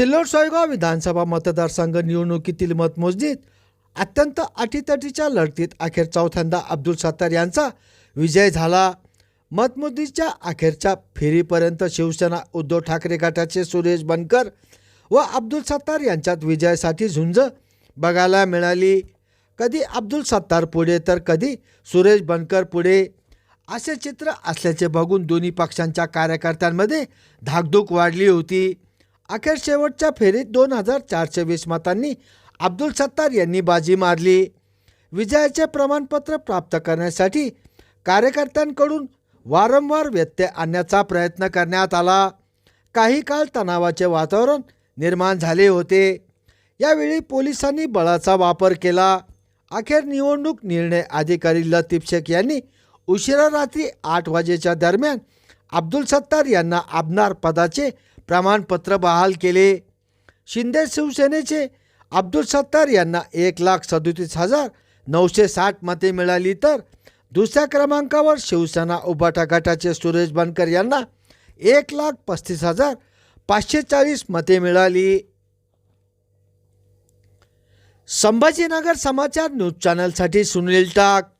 सिल्लोड सोयगाव विधानसभा मतदारसंघ निवडणुकीतील मतमोजणीत अत्यंत अटीतटीच्या लढतीत अखेर चौथ्यांदा अब्दुल सत्तार यांचा विजय झाला. मतमोजणीच्या अखेरच्या फेरीपर्यंत शिवसेना उद्धव ठाकरे गटाचे सुरेश बनकर व अब्दुल सत्तार यांच्यात विजयासाठी झुंज बघायला मिळाली. कधी अब्दुल सत्तार पुढे तर कधी सुरेश बनकर पुढे. असे चित्र असल्याचे बघून दोन्ही पक्षांच्या कार्यकर्त्यांमध्ये धाकधूक वाढली होती. अखेर शेवटच्या फेरीत दोन हजार चारशे वीस मतांनी अब्दुल सत्तार यांनी बाजी मारली. विजयाचे प्रमाणपत्र प्राप्त करण्यासाठी कार्यकर्त्यांकडून वारंवार व्यत्यय आणण्याचा प्रयत्न करण्यात आला. काही काळ तणावाचे वातावरण निर्माण झाले होते. यावेळी पोलिसांनी बळाचा वापर केला. अखेर निवडणूक निर्णय अधिकारी लतीफ शेख यांनी उशिरा रात्री आठ वाजेच्या दरम्यान अब्दुल सत्तार यांना आबनार पदाचे प्रमाणपत्र बहाल केले. शिंदे शिवसेनेचे अब्दुल सत्तार यांना एक लाख सदोतीस हजार नऊशे साठ मते मिळाली तर दुसऱ्या क्रमांकावर शिवसेना उभाटा गटाचे सुरेश बनकर यांना एक लाख पस्तीस हजार पाचशे चाळीस मते मिळाली. संभाजीनगर समाचार न्यूज चॅनलसाठी सुनील टाक.